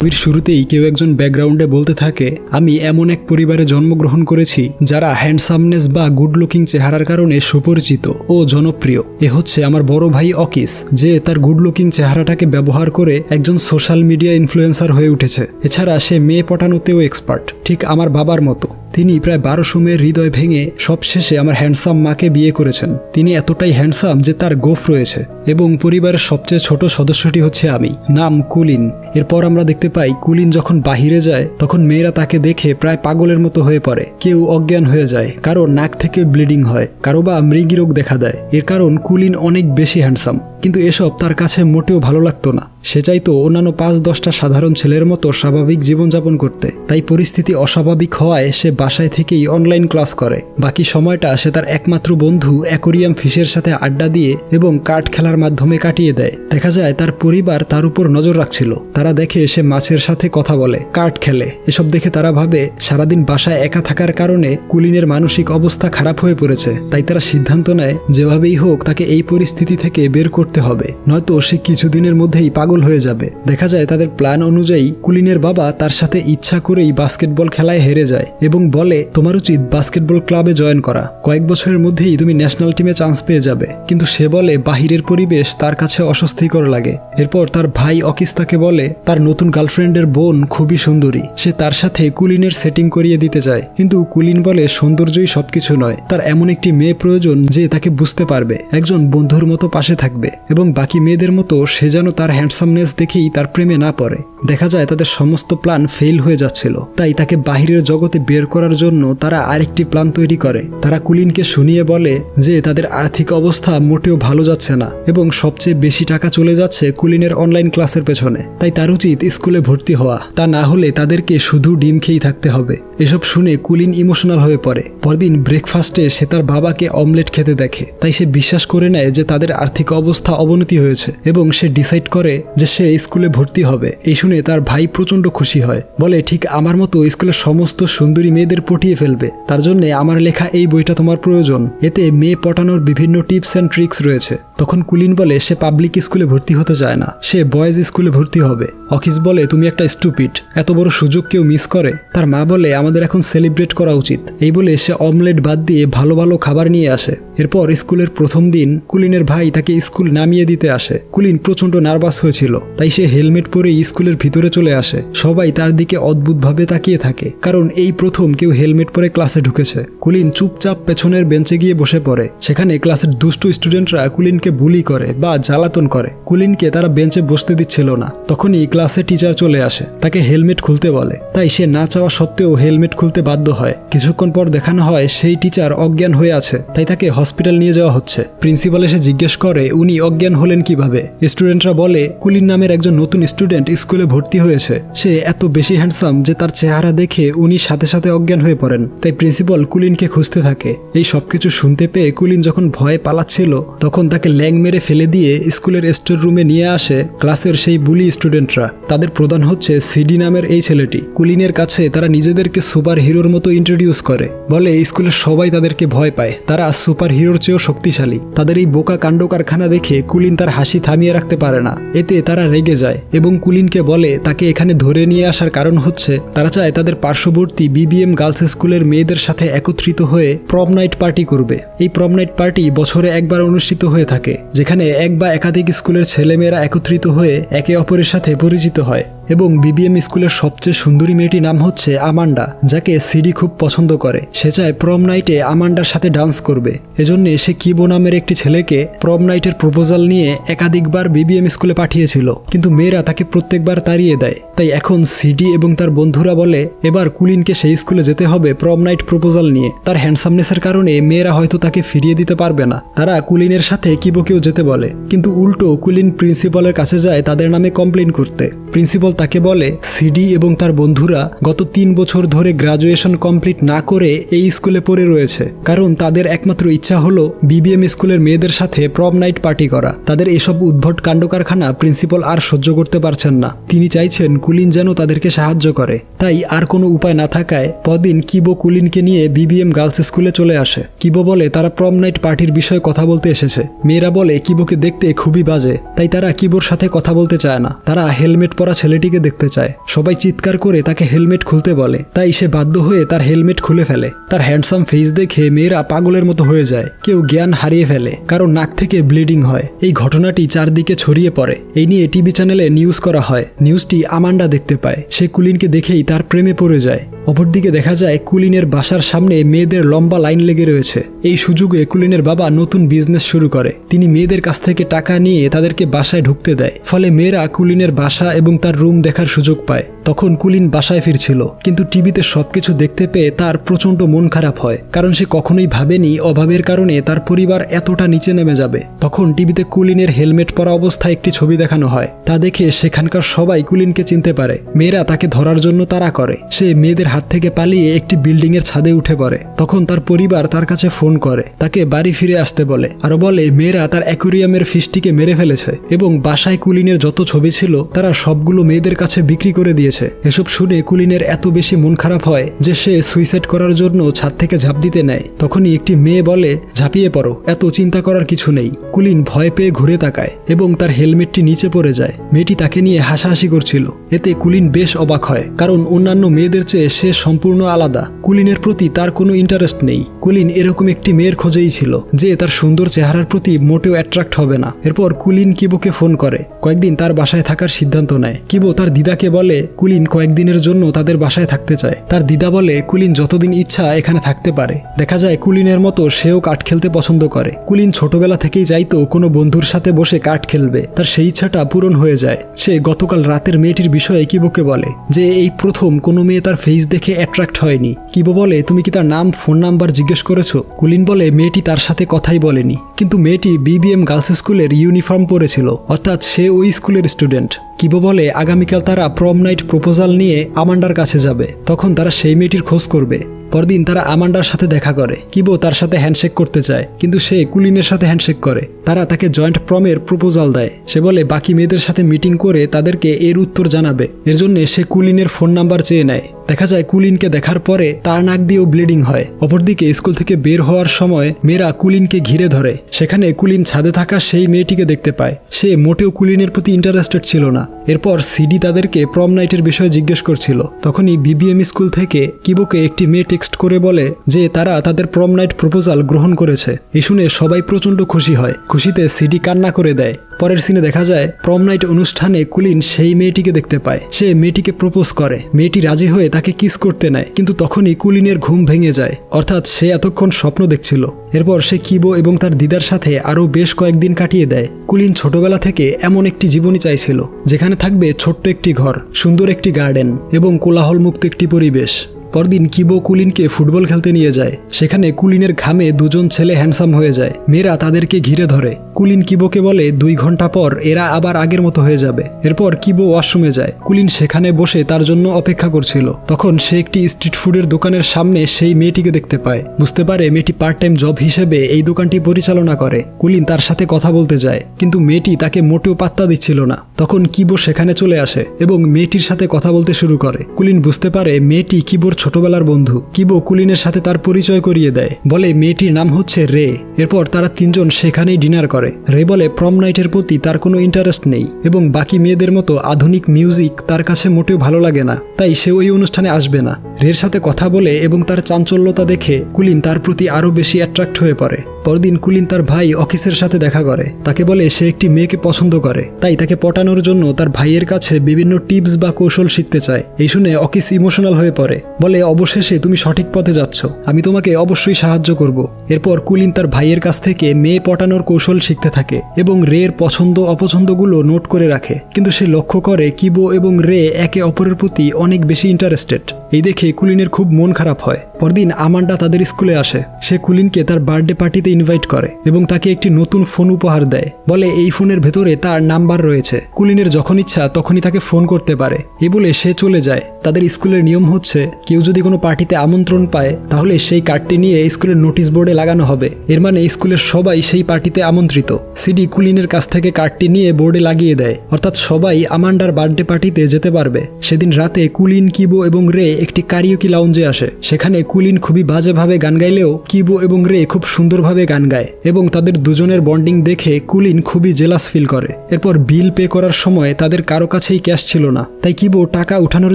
বইয়ের শুরুতেই কেউ একজন ব্যাকগ্রাউন্ডে বলতে থাকে, আমি এমন এক পরিবারে জন্মগ্রহণ করেছি যারা হ্যান্ডসামনেস বা গুড লুকিং চেহারার কারণে সুপরিচিত ও জনপ্রিয়। এ হচ্ছে আমার বড় ভাই অকিস, যে তার গুড লুকিং চেহারাটাকে ব্যবহার করে একজন সোশ্যাল মিডিয়া ইনফ্লুয়েন্সার হয়ে উঠেছে। এছাড়া সে মেয়ে পটানোতেও এক্সপার্ট, ঠিক আমার বাবার মতো। তিনি প্রায় বারোশো মেয়ের হৃদয় ভেঙে সবশেষে আমার হ্যান্ডসাম মাকে বিয়ে করেছেন। তিনি এতটাই হ্যান্ডসাম যে তার গোফ রয়েছে। এবং পরিবারের সবচেয়ে ছোট সদস্যটি হচ্ছে আমি, নাম কুলিন। এরপর আমরা দেখতে পাই কুলিন যখন বাহিরে যায়, তখন মেয়েরা তাকে দেখে প্রায় পাগলের মতো হয়ে পড়ে। কেউ অজ্ঞান হয়ে যায় কারও নাক থেকে ব্লিডিং হয়, কারও বা মৃগী রোগ দেখা দেয়। এর কারণ কুলিন অনেক বেশি হ্যান্ডসাম, কিন্তু এসব তার কাছে মোটেও ভালো লাগতো না। সে চাইতো অন্যান্য পাঁচ দশটা সাধারণ ছেলের মতো স্বাভাবিক জীবনযাপন করতে। তাই পরিস্থিতি অস্বাভাবিক হওয়ায় সে বাসায় থেকেই অনলাইন ক্লাস করে। বাকি সময়টা সে তার একমাত্র বন্ধু অ্যাকোরিয়াম ফিশের সাথে আড্ডা দিয়ে এবং কাঠ খেলার মাধ্যমে কাটিয়ে দেয়। দেখা যায় তার পরিবার তার উপর নজর রাখছিল। তারা দেখে সে মাছের সাথে কথা বলে, কাঠ খেলে। এসব দেখে তারা ভাবে, সারাদিন বাসায় একা থাকার কারণে কুলিনের মানসিক অবস্থা খারাপ হয়ে পড়েছে। তাই তারা সিদ্ধান্ত নেয়, যেভাবেই হোক তাকে এই পরিস্থিতি থেকে বের করতে হবে। নয়তো সে কিছুদিনের মধ্যেই পাগল হয়ে যাবে। দেখা যায় তাদের প্ল্যান অনুযায়ী কুলিনের বাবা তার সাথে ইচ্ছা করেই বাস্কেটবল খেলায় হেরে যায় এবং বলে, তোমার উচিত বাস্কেটবল ক্লাবে জয়েন করা। কয়েক বছরের মধ্যেই তুমি ন্যাশনাল টিমে চান্স পেয়ে যাবে। কিন্তু সে বলে, বাহিরের পরিবেশ তার কাছে অস্বস্তিকর লাগে। এরপর তার ভাই অকিস তাকে বলে, তার নতুন গার্লফ্রেন্ডের বোন খুবই সুন্দরী। সে তার সাথে কুলিনের সেটিং করিয়ে দিতে চায়। কিন্তু কুলিন বলে, সৌন্দর্যই সবকিছু নয়। তার এমন একটি মেয়ে প্রয়োজন যে তাকে বুঝতে পারবে। একজন বন্ধুর মতো পাশে থাকবে। এবং বাকি মেয়েদের মতো সে যেন তার হ্যান্ডসামনেস দেখেই তার প্রেমে না পড়ে। দেখা যায় তাদের সমস্ত প্ল্যান ফেল হয়ে যাচ্ছিল। তাই তাকে বাহিরের জগতে বের করার জন্য তারা আরেকটি প্ল্যান তৈরি করে। তারা কুলিনকে শুনিয়ে বলে যে তাদের আর্থিক অবস্থা মোটেও ভালো যাচ্ছে না। এবং সবচেয়ে বেশি টাকা চলে যাচ্ছে কুলিনের অনলাইন ক্লাসের পেছনে। তাই তার উচিত স্কুলে ভর্তি হওয়া। তা না হলে তাদেরকে শুধু ডিম খেয়েই থাকতে হবে। এসব শুনে কুলিন ইমোশনাল হয়ে পড়ে। পরদিন ব্রেকফাস্টে সে তার বাবাকে অমলেট খেতে দেখে। তাই সে বিশ্বাস করে নেয় যে তাদের আর্থিক অবস্থা অবনতি হয়েছে এবং সে ডিসাইড করে যে সে স্কুলে ভর্তি হবে। এই শুনে তার ভাই প্রচণ্ড খুশি হয়। বলে, ঠিক আমার মতো স্কুলের সমস্ত সুন্দরী মেয়েদের পটিয়ে ফেলবে। তার জন্য আমার লেখা এই বইটা তোমার প্রয়োজন। এতে মেয়ে পটানোর বিভিন্ন টিপস অ্যান্ড ট্রিক্স রয়েছে। তখন কুলিন বলে, সে পাবলিক স্কুলে ভর্তি হতে চায় না। সে বয়েজ স্কুলে ভর্তি হবে। অকিস বলে, তুমি একটা স্টুপিড এত বড় সুযোগ কেউ মিস করে? তার মা বলে, আমাদের এখন সেলিব্রেট করা উচিত। এই বলে সে অমলেট বাদ দিয়ে ভালো ভালো খাবার নিয়ে আসে। এরপর স্কুলের প্রথম দিন, কুলিনের ভাই তাকে স্কুল নামিয়ে দিতে আসে। কুলিন প্রচণ্ড নার্ভাস হয়েছিল, তাই সে হেলমেট পরেই স্কুলের ভিতরে চলে আসে। সবাই তার দিকে অদ্ভুতভাবে তাকিয়ে থাকে, কারণ এই প্রথম কেউ হেলমেট পরে ক্লাসে ঢুকেছে। কুলিন চুপচাপ পেছনের বেঞ্চে গিয়ে বসে পড়ে। সেখানে ক্লাসের দুষ্ট স্টুডেন্টরা কুলিনকে বুলি করে বা জ্বালাতন করে। কুলিনকে তারা বেঞ্চে বসতে দিচ্ছিল না। তখনই ক্লাসে টিচার চলে আসে। তাকে হেলমেট খুলতে বলে। তাই সে না চাওয়া সত্ত্বেও হেলমেট খুলতে বাধ্য হয়। কিছুক্ষণ পর দেখানো হয়, সেই টিচার অজ্ঞান হয়ে আছে। তাই তাকে হসপিটাল নিয়ে যাওয়া হচ্ছে। প্রিন্সিপাল এসে জিজ্ঞেস করে, উনি অজ্ঞান হলেন কীভাবে? স্টুডেন্টরা বলে, কুলিন নামের একজন নতুন স্টুডেন্ট স্কুলে ভর্তি হয়েছে। সে এত বেশি হ্যান্ডসাম যে তার চেহারা দেখে উনি সাথে সাথে অজ্ঞান হয়ে পড়েন। তাই প্রিন্সিপাল কুলিনকে খুঁজতে থাকে। এই সবকিছু শুনতে পেয়ে কুলিন যখন ভয়ে পালাচ্ছিল, তখন তাকে ল্যাং মেরে ফেলে দিয়ে স্কুলের স্টোর রুমে নিয়ে আসে ক্লাসের সেই বুলি স্টুডেন্টরা। তাদের প্রধান হচ্ছে সিডি নামের এই ছেলেটি। কুলিনের কাছে তারা নিজেদেরকে সুপার হিরোর মতো ইন্ট্রোডিউস করে। বলে, স্কুলের সবাই তাদেরকে ভয় পায়। তারা সুপার হিরোর চেয়েও শক্তিশালী। তাদের এই বোকা কাণ্ড কারখানা দেখে কুলিন তার হাসি থামিয়ে রাখতে পারে না। এতে তারা রেগে যায় এবং কুলিনকে বলে, তাকে এখানে ধরে নিয়ে আসার কারণ হচ্ছে, তারা চায় তাদের পার্শ্ববর্তী বিবিএম গার্লস স্কুলের মেয়েদের সাথে একত্রিত হয়ে প্রম নাইট পার্টি করবে। এই প্রম নাইট পার্টি বছরে একবার অনুষ্ঠিত হয়ে থাকে। যেখানে এক বা একাধিক স্কুলের ছেলেমেয়েরা একত্রিত হয়ে একে অপরের সাথে পরিচিত হয় এবং বিবিএম স্কুলের সবচেয়ে সুন্দরী মেয়েটির নাম হচ্ছে আমান্ডা, যাকে সিডি খুব পছন্দ করে। সে চায় প্রম নাইটে আমান্ডার সাথে ডান্স করবে। এজন্য সে কিবো নামের একটি ছেলেকে প্রম নাইটের প্রপোজাল নিয়ে একাধিকবার বিবিএম স্কুলে পাঠিয়েছিল। কিন্তু মেয়েরা তাকে প্রত্যেকবার তাড়িয়ে দেয়। তাই এখন সিডি এবং তার বন্ধুরা বলে, এবার কুলিনকে সেই স্কুলে যেতে হবে প্রম নাইট প্রপোজাল নিয়ে। তার হ্যান্ডসামনেসের কারণে মেয়েরা হয়তো তাকে ফিরিয়ে দিতে পারবে না। তারা কুলিনের সাথে কিবোকেও যেতে বলে। কিন্তু উল্টো কুলিন প্রিন্সিপালের কাছে যায় তাদের নামে কমপ্লেন করতে। প্রিন্সিপাল তাকে বলে, সিডি এবং তার বন্ধুরা গত তিন বছর ধরে গ্রাজুয়েশন কমপ্লিট না করে এই স্কুলে পড়ে রয়েছে। কারণ তাদের একমাত্র ইচ্ছা হলো বিবিএম স্কুলের মেয়েদের সাথে প্রম নাইট পার্টি করা। তাদের এসব উদ্ভট কাণ্ড কারখানা প্রিন্সিপাল আর সহ্য করতে পারছেন না। তিনি চাইছেন কুলিন যেন তাদেরকে সাহায্য করে। তাই আর কোনো উপায় না থাকায় পরদিন কিবো কুলিনকে নিয়ে বিবিএম গার্লস স্কুলে চলে আসে। কিবো বলে, তারা প্রম নাইট পার্টির বিষয়ে কথা বলতে এসেছে। মেয়েরা বলে, কিবোকে দেখতে খুবই বাজে। তাই তারা কিবোর সাথে কথা বলতে চায় না। তারা হেলমেট পরা ছেলেটিকে দেখতে চায়। সবাই চিৎকার করে তাকে হেলমেট খুলতে বলে। তাই সে বাধ্য হয়ে তার হেলমেট খুলে ফেলে। তার হ্যান্ডসাম ফেস দেখে মেয়েরা পাগলের মতো হয়ে যায়। কেউ জ্ঞান হারিয়ে ফেলে। কারণ নাক থেকে ব্লিডিং হয়। এই ঘটনাটি চারদিকে ছড়িয়ে পড়ে। এই নিয়ে টিভি চ্যানেলে নিউজ করা হয়। নিউজটি আমান্ডা দেখতে পায়। সে কুলিনকে দেখেই তার প্রেমে পড়ে যায়। অপরদিকে দেখা যায় কুলিনের বাসার সামনে মেয়েদের লম্বা লাইন লেগে রয়েছে। এই সুযোগে কুলিনের বাবা নতুন বিজনেস শুরু করে। তিনি মেয়েদের কাছ থেকে টাকা নিয়ে তাদেরকে বাসায় ঢুকতে দেয়। ফলে মেয়েরা কুলিনের বাসা এবং তার রুম দেখার সুযোগ পায়। তখন কুলিন বাসায় ফিরছিল। কিন্তু টিভিতে সবকিছু দেখতে পেয়ে তার প্রচণ্ড মন খারাপ হয়। কারণ সে কখনোই ভাবেনি অভাবের কারণে তার পরিবার এতটা নিচে নেমে যাবে। তখন টিভিতে কুলিনের হেলমেট পরা অবস্থায় একটি ছবি দেখানো হয়। তা দেখে সেখানকার সবাই কুলিনকে চিনতে পারে। মেয়েরা তাকে ধরার জন্য তারা করে। সে মেয়েদের হাত থেকে পালিয়ে একটি বিল্ডিং এর ছাদে উঠে পড়ে। তখন তার পরিবার তার কাছে ফোন করে। তাকে বাড়ি ফিরে আসতে বলে আরও বলে, মেয়েরা তার অ্যাকুরিয়ামের ফিশটিকে মেরে ফেলেছে এবং বাসায় কুলিনের যত ছবি ছিল, তারা সবগুলো মেয়েদের কাছে বিক্রি করে দিয়েছে। এসব শুনে কুলিনের এত বেশি মন খারাপ হয় যে সে সুইসাইড করার জন্য ছাদ থেকে ঝাঁপ দিতে নেয়। তখনই একটি মেয়ে বলে, ঝাঁপিয়ে পড়ো, এত চিন্তা করার কিছু নেই। কুলিন ভয় পেয়ে ঘুরে তাকায় এবং তার হেলমেটটি নিচে পড়ে যায়। মেয়েটি তাকে নিয়ে হাসাহাসি করছিল। এতে কুলিন বেশ অবাক হয়, কারণ অন্যান্য মেয়েদের চেয়ে সে সম্পূর্ণ আলাদা। কুলিনের প্রতি তার কোনো ইন্টারেস্ট নেই। কুলিন এরকম একটি মেয়ের খোঁজেই ছিল, যে তার সুন্দর চেহারার প্রতি মোটেও অ্যাট্রাক্ট হবে না। এরপর কুলিন কিবোকে ফোন করে। কয়েকদিন তার বাসায় থাকার সিদ্ধান্ত নেয়। কিবো তার দিদাকে বলে, কুলিন কয়েকদিনের জন্য তাদের বাসায় থাকতে চায়। তার দিদা বলে, কুলিন যতদিন ইচ্ছা এখানে থাকতে পারে। দেখা যায় কুলিনের মতো সেও কাঠ খেলতে পছন্দ করে। কুলিন ছোটবেলা থেকেই যাইতো কোনো বন্ধুর সাথে বসে কাঠ খেলবে। তার সেই ইচ্ছাটা পূরণ হয়ে যায়। সে গতকাল রাতের মেয়েটির বিষয়ে কিবোকে বলে, যে এই প্রথম কোনো মেয়ে তার ফেস দেখে অ্যাট্রাক্ট হয়নি। কিবো বলে, তুমি কি তার নাম ফোন নাম্বার জিজ্ঞেস করেছ? কুলিন বলে, মেয়েটি তার সাথে কথাই বলেনি। কিন্তু মেয়েটি বিবিএম গার্লস স্কুলের ইউনিফর্ম পরেছিল, অর্থাৎ সে ওই স্কুলের স্টুডেন্ট কিবো বলে, আগামীকাল তারা প্রম নাইট প্রপোজাল নিয়ে আমান্ডার কাছে যাবে। তখন তারা সেই মেয়েটির খোঁজ করবে। পরদিন তারা আমান্ডার সাথে দেখা করে। কিবো তার সাথে হ্যান্ডশেক করতে চায়, কিন্তু সে কুলিনের সাথে হ্যান্ডশেক করে। তারা তাকে জয়েন্ট প্রমের প্রপোজাল দেয়। সে বলে, বাকি মেয়েদের সাথে মিটিং করে তাদেরকে এর উত্তর জানাবে। এর জন্য সে কুলিনের ফোন নাম্বার চেয়ে নেয়। দেখা যায় কুলিনকে দেখার পরে তার নাক দিয়েও ব্লিডিং হয়। অপরদিকে স্কুল থেকে বের হওয়ার সময় মেয়েরা কুলিনকে ঘিরে ধরে। সেখানে কুলিন ছাদে থাকা সেই মেয়েটিকে দেখতে পায়। সে মোটেও কুলিনের প্রতি ইন্টারেস্টেড ছিল না। এরপর সিডি তাদেরকে প্রম নাইটের বিষয়ে জিজ্ঞেস করছিল। তখনই বিবিএম স্কুল থেকে কিবোকে একটি মেয়ে টেক্সট করে বলে যে তারা তাদের প্রম নাইট প্রপোজাল গ্রহণ করেছে। এই শুনে সবাই প্রচণ্ড খুশি হয়। খুশিতে সিডি কান্না করে দেয়। পরের সিনে দেখা যায় প্রম নাইট অনুষ্ঠানে কুলিন সেই মেয়েটিকে দেখতে পায়। সে মেয়েটিকে প্রপোজ করে। মেয়েটি রাজি হয়ে তাকে কিস করতে নেয়, কিন্তু তখনই কুলিনের ঘুম ভেঙে যায়। অর্থাৎ সে এতক্ষণ স্বপ্ন দেখছিল। এরপর সে কিবো এবং তার দিদার সাথে আরও বেশ কয়েকদিন কাটিয়ে দেয়। কুলিন ছোটবেলা থেকে এমন একটি জীবনই চাইছিল, যেখানে থাকবে ছোট্ট একটি ঘর, সুন্দর একটি গার্ডেন এবং কোলাহলমুক্ত একটি পরিবেশ। পরদিন কিবো কুলিনকে ফুটবল খেলতে নিয়ে যায়। সেখানে কুলিনের ঘামে দুজন ছেলে হ্যান্ডসাম হয়ে যায়। মেয়েরা তাদেরকে ঘিরে ধরে। কুলিন কিবোকে বলে, দুই ঘণ্টা পর এরা আবার আগের মতো হয়ে যাবে। এরপর কিবো ওয়াশরুমে যায়। কুলিন সেখানে বসে তার জন্য অপেক্ষা করছিল। তখন সে একটি স্ট্রিট ফুডের দোকানের সামনে সেই মেয়েটিকে দেখতে পায়। বুঝতে পারে মেয়েটি পার্ট টাইম জব হিসেবে এই দোকানটি পরিচালনা করে। কুলিন তার সাথে কথা বলতে যায়, কিন্তু মেয়েটি তাকে মোটেও পাত্তা দিচ্ছিল না। তখন কিবো সেখানে চলে আসে এবং মেয়েটির সাথে কথা বলতে শুরু করে। কুলিন বুঝতে পারে মেয়েটি কিবোর ছোটবেলার বন্ধু। কিবো কুলিনের সাথে তার পরিচয় করিয়ে দেয়। বলে, মেয়েটির নাম হচ্ছে রে। এরপর তারা তিনজন সেখানেই ডিনার করে। রে বলে, প্রম নাইটের প্রতি তার কোনো ইন্টারেস্ট নেই এবং বাকি মেয়েদের মতো আধুনিক মিউজিক তার কাছে মোটেও ভালো লাগে না। তাই সে ওই অনুষ্ঠানে আসবে না। রের সাথে কথা বলে এবং তার চাঞ্চল্যতা দেখে কুলিন তার প্রতি আরও বেশি অ্যাট্রাক্ট হয়ে পড়ে। পরদিন কুলিন তার ভাই অকিসের সাথে দেখা করে। তাকে বলে, সে একটি মেয়েকে পছন্দ করে। তাই তাকে পটানোর জন্য তার ভাইয়ের কাছে বিভিন্ন টিপস বা কৌশল শিখতে চায়। এই শুনে অকিস ইমোশনাল হয়ে পড়ে। অবশেষে তুমি সঠিক পথে যাচ্ছ। আমি তোমাকে অবশ্যই সাহায্য করব। এরপর কুলিন তার ভাইয়ের কাছ থেকে মেয়ে পটানোর কৌশল শিখতে থাকে এবং রের পছন্দ অপছন্দগুলো নোট করে রাখে। কিন্তু সে লক্ষ্য করে, কিবো এবং রে একে অপরের প্রতি অনেক বেশি ইন্টারেস্টেড এই দেখে কুলিনের খুব মন খারাপ হয়। পরদিন আমান্ডা তাদের স্কুলে আসে। সে কুলিনকে তার বার্থডে পার্টিতে ইনভাইট করে এবং তাকে একটি নতুন ফোন উপহার দেয়। বলে, এই ফোনের ভেতরে তার নাম্বার রয়েছে। কুলিনের যখন ইচ্ছা, তখনই তাকে ফোন করতে পারে। এ বলে সে চলে যায়। তাদের স্কুলের নিয়ম হচ্ছে, কেউ যদি কোনো পার্টিতে আমন্ত্রণ পায়, তাহলে সেই কার্ডটি নিয়ে স্কুলের নোটিশ বোর্ডে লাগানো হবে। এর মানে স্কুলের সবাই সেই পার্টিতে আমন্ত্রিত। সিডি কুলিনের কাছ থেকে কার্ডটি নিয়ে বোর্ডে লাগিয়ে দেয়। অর্থাৎ সবাই আমান্ডার বার্থডে পার্টিতে যেতে পারবে। সেদিন রাতে কুলিন, কিবো এবং রে একটি কারিওকি লাউঞ্জে আসে। সেখানে কুলিন খুবই বাজেভাবে গান গাইলেও কিবো এবং রে খুব সুন্দরভাবে গান গায় এবং তাদের দুজনের বন্ডিং দেখে কুলিন খুবই জেলাস ফিল করে। এরপর বিল পে করার সময় তাদের কারও কাছেই ক্যাশ ছিল না। তাই কিবো টাকা উঠানোর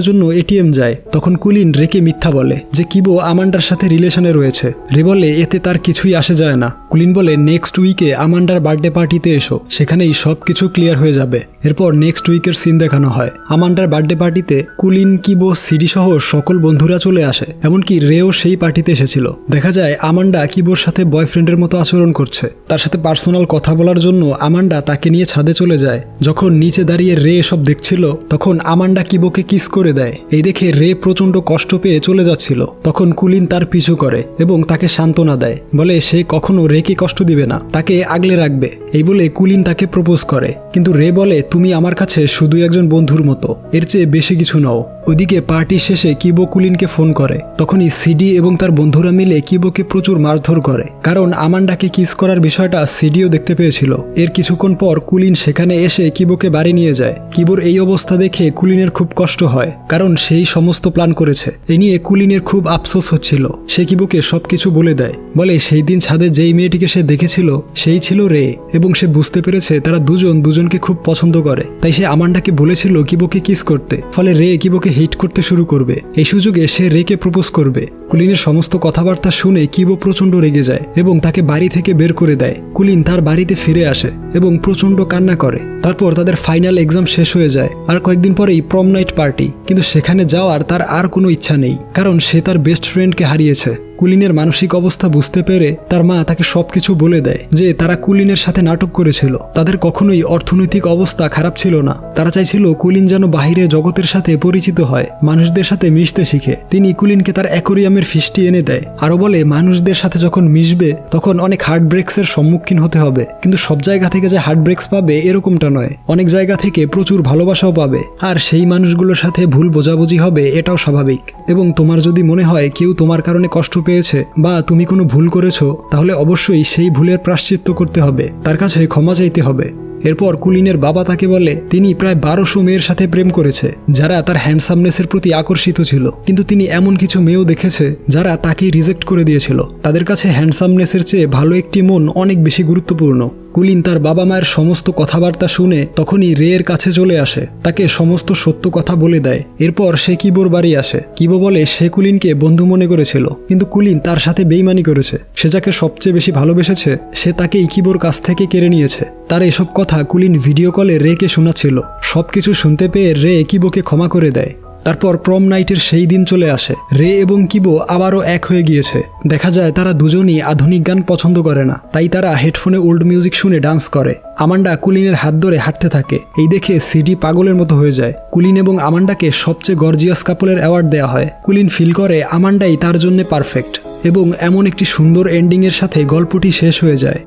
জন্য এটিএম যায়, তখন কুলিন রেকে মিথ্যা বলে যে কিবো আমান্ডার সাথে রিলেশনে রয়েছে। রে বলে এতে তার কিছুই আসে যায় না। কুলিন বলে নেক্সট উইকে আমান্ডার বার্থডে পার্টিতে এসো। সেখানেই সব কিছু ক্লিয়ার হয়ে যাবে। এরপর নেক্সট উইকের সিন দেখানো হয়। আমান্ডার বার্থডে পার্টিতে কুলিন, কিবো সিডি সহ সকল বন্ধুরা চলে আসে। এমনকি রেও সেই পার্টিতে এসেছিল। দেখা যায়, আমান্ডা কিবোর সাথে বয়ফ্রেন্ডের মতো আচরণ করছে। তার সাথে পার্সোনাল কথা বলার জন্য আমান্ডা তাকে নিয়ে ছাদে চলে যায়। যখন নিচে দাঁড়িয়ে রে এসব দেখছিল, তখন আমান্ডা কিবোকে কিস করে দেয়। এই দেখে রে প্রচণ্ড কষ্ট পেয়ে চলে যাচ্ছিল। তখন কুলিন তার পিছু করে এবং তাকে সান্ত্বনা দেয়, বলে সে কখনো রেকে কষ্ট দিবে না, তাকে আগলে রাখবে। এই বলে কুলিন তাকে প্রপোজ করে। কিন্তু রে বলে, তুমি আমার কাছে শুধু একজন বন্ধুর মতো, এর চেয়ে বেশি কিছু নাও। ওইদিকে পার্টি শেষে কিবো কুলিনকে ফোন করে। তখনই সিডি এবং তার বন্ধুরা মিলে কিবোকে প্রচুর মারধর করে। কারণ আমান্ডাকে কিস করার বিষয়টা সিডিও দেখতে পেয়েছিল। এর কিছুক্ষণ পর কুলিন সেখানে এসে কিবোকে বাড়ি নিয়ে যায়। কিবোর এই অবস্থা দেখে কুলিনের খুব কষ্ট হয়, কারণ সেই সমস্ত প্ল্যান করেছে। এ নিয়ে কুলিনের খুব আফসোস হচ্ছিল। সে কিবোকে সবকিছু বলে দেয়। বলে, সেই দিন ছাদে যেই মেয়েটিকে সে দেখেছিল, সেই ছিল রে। এবং সে বুঝতে পেরেছে তারা দুজন দুজনকে খুব পছন্দ করে। তাই সে আমান্ডাকে বলেছিল কিবোকে কিস করতে। ফলে রে কিবোকে হিট করতে শুরু করবে। এই সুযোগে সে রেকে প্রপোজ করবে। কুলিনের সমস্ত কথাবার্তা শুনে কিবো প্রচণ্ড রেগে যায় এবং তাকে বাড়ি থেকে বের করে দেয়। কুলিন তার বাড়িতে ফিরে আসে এবং প্রচণ্ড কান্না করে। তারপর তাদের ফাইনাল এক্সাম শেষ হয়ে যায় আর কয়েকদিন পরেই প্রম নাইট পার্টি। কিন্তু সেখানে যাওয়ার তার আর কোনো ইচ্ছা নেই, কারণ সে তার বেস্ট ফ্রেন্ডকে হারিয়েছে। কুলিনের মানসিক অবস্থা বুঝতে পেরে তার মা তাকে সবকিছু বলে দেয় যে তারা কুলিনের সাথে নাটক করেছিল। তাদের কখনোই অর্থনৈতিক অবস্থা খারাপ ছিল না। তারা চাইছিল কুলিন যেন বাহিরে জগতের সাথে পরিচিত হয়, মানুষদের সাথে মিশতে শিখে। তিনি কুলিনকে তার অ্যাকোরিয়ামের ফিসটি এনে দেয়। আরও বলে, মানুষদের সাথে যখন মিশবে, তখন অনেক হার্ট ব্রেকসের সম্মুখীন হতে হবে। কিন্তু সব জায়গা থেকে যে হার্ট ব্রেকস পাবে, এরকমটা নয়। অনেক জায়গা থেকে প্রচুর ভালোবাসাও পাবে। আর সেই মানুষগুলোর সাথে ভুল বোঝাবুঝি হবে, এটাও স্বাভাবিক। এবং তোমার যদি মনে হয় কেউ তোমার কারণে কষ্ট পেয়েছে বা তুমি কোনো ভুল করেছ, তাহলে অবশ্যই সেই ভুলের প্রাশ্চিত্য করতে হবে। তার কাছে ক্ষমা চাইতে হবে। এরপর কুলিনের বাবা তাকে বলে, তিনি প্রায় বারোশো মেয়ের সাথে প্রেম করেছে, যারা তার হ্যান্ডসামনেসের প্রতি আকর্ষিত ছিল। কিন্তু তিনি এমন কিছু মেয়েও দেখেছে, যারা তাকে রিজেক্ট করে দিয়েছিল। তাদের কাছে হ্যান্ডসামনেসের চেয়ে ভালো একটি মন অনেক বেশি গুরুত্বপূর্ণ। কুলিন তার বাবা মায়ের সমস্ত কথাবার্তা শুনে তখনই রেয়ের কাছে চলে আসে। তাকে সমস্ত সত্য কথা বলে দেয়। এরপর সে কিবোর বাড়ি আসে। কিবো বলে সে কুলিনকে বন্ধু মনে করেছিল। কিন্তু কুলিন তার সাথে বেইমানি করেছে। সে যাকে সবচেয়ে বেশি ভালোবেসেছে, সে তাকে ইকিবোর কাছ থেকে কেড়ে নিয়েছে। তার এসব কথা কুলিন ভিডিও কলে রেকে শোনাচ্ছিল। সবকিছু শুনতে পেয়ে রে কিবোকে ক্ষমা করে দেয়। তারপর প্রম নাইটের সেই দিন চলে আসে। রে এবং কিবো আবারও এক হয়ে গিয়েছে। দেখা যায় তারা দুজনই আধুনিক গান পছন্দ করে না। তাই তারা হেডফোনে ওল্ড মিউজিক শুনে ডান্স করে। আমান্ডা কুলিনের হাত ধরে হাঁটতে থাকে। এই দেখে সিডি পাগলের মতো হয়ে যায়। কুলিন এবং আমান্ডাকে সবচেয়ে গর্জিয়াস কাপলের অ্যাওয়ার্ড দেওয়া হয়। কুলিন ফিল করে, আমান্ডাই তার জন্য পারফেক্ট। এবং এমন একটি সুন্দর এন্ডিংয়ের সাথে গল্পটি শেষ হয়ে যায়।